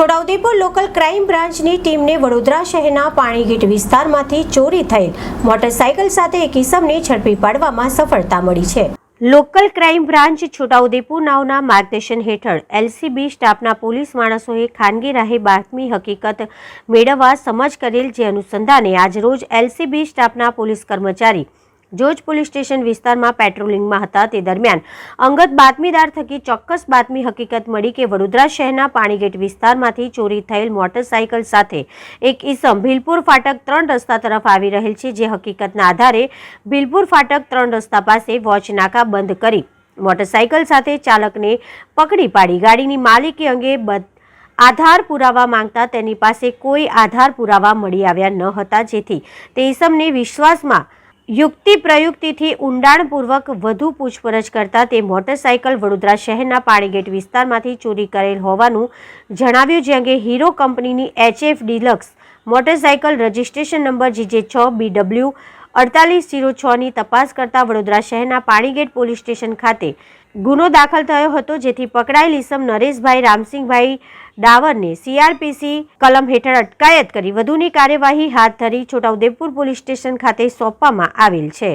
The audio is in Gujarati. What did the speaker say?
છોટાઉદેપુર લોકલ ક્રાઇમ બ્રાન્ચની ટીમને વડોદરા શહેરના પાણીગીટ વિસ્તારમાંથી ચોરી થયેલ મોટરસાયકલ સાથે એક ઇસમને ઝડપી પાડવામાં સફળતા મળી છે. લોકલ ક્રાઇમ બ્રાન્ચ છોટાઉદેપુર નાવના માર્ગદર્શન હેઠળ એલસીબી સ્ટાફના પોલીસ માણસોએ ખાનગી રાહે બાતમી હકીકત મેળવવા સમજ કરેલ જે અનુસંધાને આજરોજ એલસીબી સ્ટાફના પોલીસ કર્મચારી જોજ પોલીસ સ્ટેશન વિસ્તારમાં પેટ્રોલિંગમાં હતા તે દરમિયાન અંગત બાતમીદાર થકી ચોક્કસ બાતમી હકીકત મળી કે વડોદરા શહેરના પાણીગેટ વિસ્તારમાંથી ચોરી થયેલ મોટરસાયકલ સાથે એક ઈસમ ભીલપુર ફાટક ત્રણ રસ્તા તરફ આવી રહેલ છે, જે હકીકતના આધારે ભીલપુર ફાટક ત્રણ રસ્તા પાસે વોચ નાકા બંધ કરી મોટરસાયકલ સાથે ચાલકને પકડી પાડી. ગાડીની માલિકી અંગે બધ, આધાર પુરાવા માંગતા તેની પાસે કોઈ આધાર પુરાવા મળી આવ્યા ન હતા, જેથી તે ઈસમને વિશ્વાસમાં યુક્તિ પ્રયુક્તિથી ઊંડાણપૂર્વક વધુ પૂછપરછ કરતા તે મોટરસાયકલ વડોદરા શહેરના પાણીગેટ વિસ્તારમાંથી ચોરી કરેલ હોવાનું જણાવ્યું, જે અંગે હીરો કંપનીની HF deluxe motorcycle registration number GJ છ બીડબ્લ્યુ અડતાલીસ જીરો છની તપાસ કરતા વડોદરા શહેરના પાણીગેટ પોલીસ સ્ટેશન ખાતે ગુનો દાખલ થયો હતો, જેથી પકડાયેલ ઇસમ નરેશભાઈ, રામસિંહભાઈ ડાવરને સીઆરપીસી કલમ હેઠળ અટકાયત કરી વધુની કાર્યવાહી હાથ ધરી છોટાઉદેપુર પોલીસ સ્ટેશન ખાતે સોંપવામાં આવેલ છે.